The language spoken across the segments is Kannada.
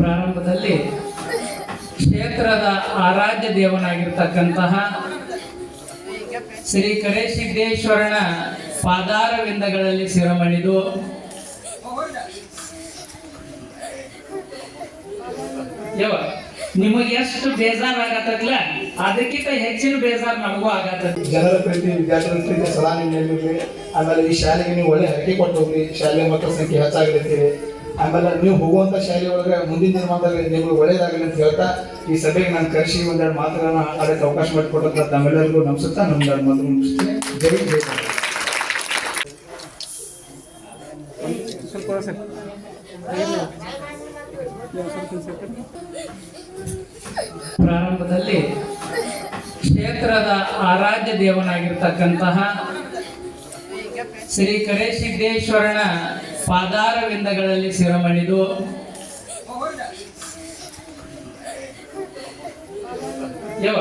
ಪ್ರಾರಂಭದಲ್ಲಿ ಕ್ಷೇತ್ರದ ಆರಾಧ್ಯ ದೇವನಾಗಿರ್ತಕ್ಕಂತಹ ಶ್ರೀ ಕರೇಸಿದ್ದೇಶ್ವರನ ಪಾದಾರವಿಂದಗಳಲ್ಲಿ ಸಿರಮಣಿದು ನಿಮಗೆ ಎಷ್ಟು ಬೇಜಾರಾಗತ್ತಲ್ಲ ಅದಕ್ಕಿಂತ ಹೆಚ್ಚಿನ ಬೇಜಾರು ನಮಗೂ ಆಗತ್ತ ಜನರ ಪ್ರೀತಿ, ವಿದ್ಯಾರ್ಥಿಗಳ ಪ್ರೀತಿ ಸದಾ ನಿಮ್ಮ ಮೇಲಿರಲಿ ಆಮೇಲೆ ಈ ಶಾಲೆಗೆ ನೀವು ಒಳ್ಳೆ ಹಕ್ಕಿ ಕೊಟ್ಟು ಹೋಗ್ರಿ. ಶಾಲೆ ಮಕ್ಕಳ ಸಂಖ್ಯೆ ಹೆಚ್ಚಾಗಲಿದ್ದೀರಿ ಆಮೇಲೆ ನೀವು ಹೋಗುವಂಥ ಶಾಲೆ ಒಳಗೆ ಮುಂದಿನ ದಿನಮಾನದಲ್ಲಿ ನಿಮ್ಗೆ ಒಳ್ಳೇದಾಗಲಿ ಅಂತ ಹೇಳ್ತಾ ಈ ಸಭೆಗೆ ನಾನು ಕರೆಸಿ ಒಂದೆರಡು ಮಾತುಗಳನ್ನ ಆಡೋಕ್ಕೆ ಅವಕಾಶ ಮಾಡಿಕೊಟ್ಟಂತ ತಮ್ಮೆಲ್ಲರಿಗೂ ನಮಸುತ್ತಾ ನಮ್ಮೆರಡು ಮಾತು ಮುಗಿಸ್ತೀನಿ ಜೈ ಜೈ. ಪ್ರಾರಂಭದಲ್ಲಿ ಕ್ಷೇತ್ರದ ಆರಾಧ್ಯ ದೇವನಾಗಿರ್ತಕ್ಕಂತಹ ಶ್ರೀ ಕರೇಸಿದ್ದೇಶ್ವರನ ಪಾದಾರವಿಂದಗಳಲ್ಲಿ ಶಿರಮಣಿದು ಯವ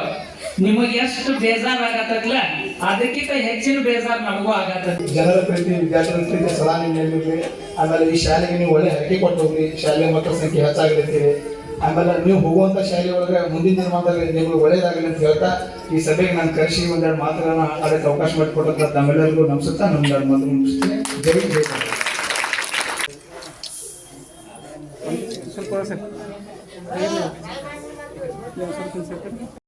ನಿಮಗೆ ಎಷ್ಟು ಬೇಜಾರಾಗತ್ತಲ್ಲ ಅದಕ್ಕಿಂತ ಹೆಚ್ಚಿನ ಬೇಜಾರ್ ನಮಗೂ ಆಗತ್ತ. ಜನರ ಪ್ರೀತಿ, ವಿದ್ಯಾರ್ಥಿಗಳ ಪ್ರೀತಿ ಸದಾ ನೀಡಿದ್ರಿ ಆಮೇಲೆ ಈ ಶಾಲೆಗೆ ನೀವು ಒಳ್ಳೆ ಹರಕೆ ಕೊಟ್ಟು ಹೋಗ್ರಿ. ಶಾಲೆ ಮಕ್ಕಳ ಸಂಖ್ಯೆ ಹೆಚ್ಚಾಗಿರ್ತೀರಿ ಆಮೇಲೆ ನೀವು ಹೋಗುವಂತ ಶಾಲೆ ಒಳಗೆ ಮುಂದಿನ ದಿನಮಾನದಲ್ಲಿ ನಿಮ್ಗೆ ಒಳ್ಳೇದಾಗಲಿ ಅಂತ ಹೇಳ್ತಾ, ಈ ಸಭೆಗೆ ನಾನು ಕರೆಸಿ ಒಂದೆರಡು ಮಾತುಗಳನ್ನ ಆಡಕ್ಕೆ ಅವಕಾಶ ಮಾಡಿಕೊಟ್ಟಂತ ತಮ್ಮೆಲ್ಲರಿಗೂ ನಮ್ಸುತ್ತಾ ನಮ್ಗೆ ಮಾತು ಮುಗಿಸ್ತೀನಿ. ಜೈ ಜೈ ¿Qué se puede hacer? Ahí le, le vamos a